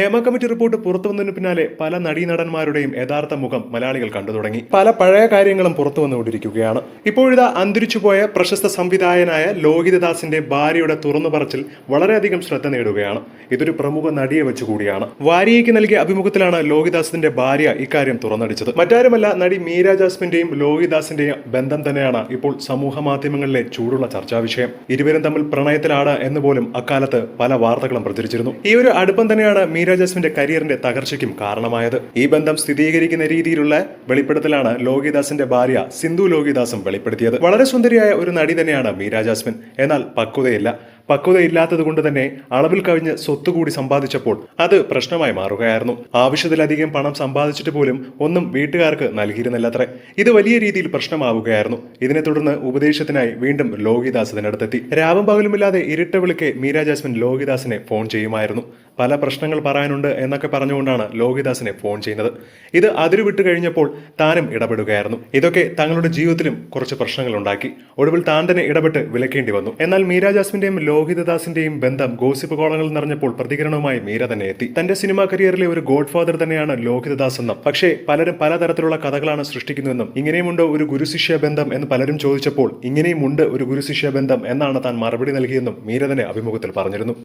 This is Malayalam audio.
ഹേമ കമ്മിറ്റി റിപ്പോർട്ട് പുറത്തു വന്നതിന് പിന്നാലെ പല നടീനടന്മാരുടെയും യഥാർത്ഥ മുഖം മലയാളികൾ കണ്ടു തുടങ്ങി. പല പഴയ കാര്യങ്ങളും പുറത്തു വന്നുകൊണ്ടിരിക്കുകയാണ്. ഇപ്പോഴിതാ അന്തരിച്ചുപോയ പ്രശസ്ത സംവിധായകനായ ലോഹിതദാസിന്റെ ഭാര്യയുടെ തുറന്നു പറച്ചിൽ വളരെയധികം ശ്രദ്ധ നേടുകയാണ്. ഇതൊരു പ്രമുഖ നടിയെ വെച്ചുകൂടിയാണ് വാരിയയ്ക്ക് നൽകിയ അഭിമുഖത്തിലാണ് ലോഹിദാസിന്റെ ഭാര്യ ഇക്കാര്യം തുറന്നടിച്ചത്. മറ്റാരുമല്ല നടി മീര ജാസ്മിന്റെയും ലോഹിദാസിന്റെയും ബന്ധം തന്നെയാണ് ഇപ്പോൾ സമൂഹ മാധ്യമങ്ങളിലെ ചൂടുള്ള ചർച്ചാ വിഷയം. ഇരുവരും തമ്മിൽ പ്രണയത്തിലാണ് എന്ന് പോലും അക്കാലത്ത് പല വാർത്തകളും പ്രചരിച്ചിരുന്നു. ഈ ഒരു അടുപ്പം തന്നെയാണ് മീര ജാസ്മിന്റെ കരിയറിന്റെ തകർച്ചയ്ക്കും കാരണമായത്. ഈ ബന്ധം സ്ഥിരീകരിക്കുന്ന രീതിയിലുള്ള വെളിപ്പെടുത്തലാണ് ലോകിദാസിന്റെ ഭാര്യ സിന്ധു ലോകിദാസും വെളിപ്പെടുത്തിയത്. വളരെ സുന്ദരിയായ ഒരു നടി തന്നെയാണ് മീര ജാസ്മിൻ. എന്നാൽ പക്വതയില്ല. പക്വതയില്ലാത്തത് കൊണ്ട് തന്നെ അളവിൽ കവിഞ്ഞ് സ്വത്ത് കൂടി സമ്പാദിച്ചപ്പോൾ അത് പ്രശ്നമായി മാറുകയായിരുന്നു. ആവശ്യത്തിലധികം പണം സമ്പാദിച്ചിട്ട് പോലും ഒന്നും വീട്ടുകാർക്ക് നൽകിയിരുന്നില്ലത്രേ. ഇത് വലിയ രീതിയിൽ പ്രശ്നമാവുകയായിരുന്നു. ഇതിനെ തുടർന്ന് ഉപദേശത്തിനായി വീണ്ടും ലോഹിദാസ് ഇതിനടുത്തെത്തി രാവും പകലുമില്ലാതെ ഇരുട്ട വിളിക്കെ മീര ജാസ്മിൻ ലോഹിദാസിനെ ഫോൺ ചെയ്യുമായിരുന്നു. പല പ്രശ്നങ്ങൾ പറയാനുണ്ട് എന്നൊക്കെ പറഞ്ഞുകൊണ്ടാണ് ലോഹിദാസിനെ ഫോൺ ചെയ്യുന്നത്. ഇത് അതിരു വിട്ട് കഴിഞ്ഞപ്പോൾ താനും ഇടപെടുകയായിരുന്നു. ഇതൊക്കെ തങ്ങളുടെ ജീവിതത്തിലും കുറച്ച് പ്രശ്നങ്ങൾ ഉണ്ടാക്കി ഒടുവിൽ താൻ തന്നെ ഇടപെട്ട് വിലക്കേണ്ടി വന്നു. എന്നാൽ മീര ജാസ്മിന്റെയും ലോഹിതദാസിന്റെയും ബന്ധം ഗോസിപ്പ് കോളങ്ങളിൽ നിറഞ്ഞപ്പോൾ പ്രതികരണവുമായി മീര തന്നെ എത്തി. തന്റെ സിനിമാ കരിയറിലെ ഒരു ഗോഡ് ഫാദർ തന്നെയാണ് ലോഹിതദാസ് എന്നും. പക്ഷേ പലരും പലതരത്തിലുള്ള കഥകളാണ് സൃഷ്ടിക്കുന്നതെന്നും ഇങ്ങനെയുമുണ്ടോ ഒരു ഗുരുശിഷ്യ ബന്ധം എന്ന് പലരും ചോദിച്ചപ്പോൾ ഇങ്ങനെയുമുണ്ട് ഒരു ഗുരുശിഷ്യ ബന്ധം എന്നാണ് താൻ മറുപടി നൽകിയെന്നും മീര തന്നെ അഭിമുഖത്തിൽ പറഞ്ഞിരുന്നു.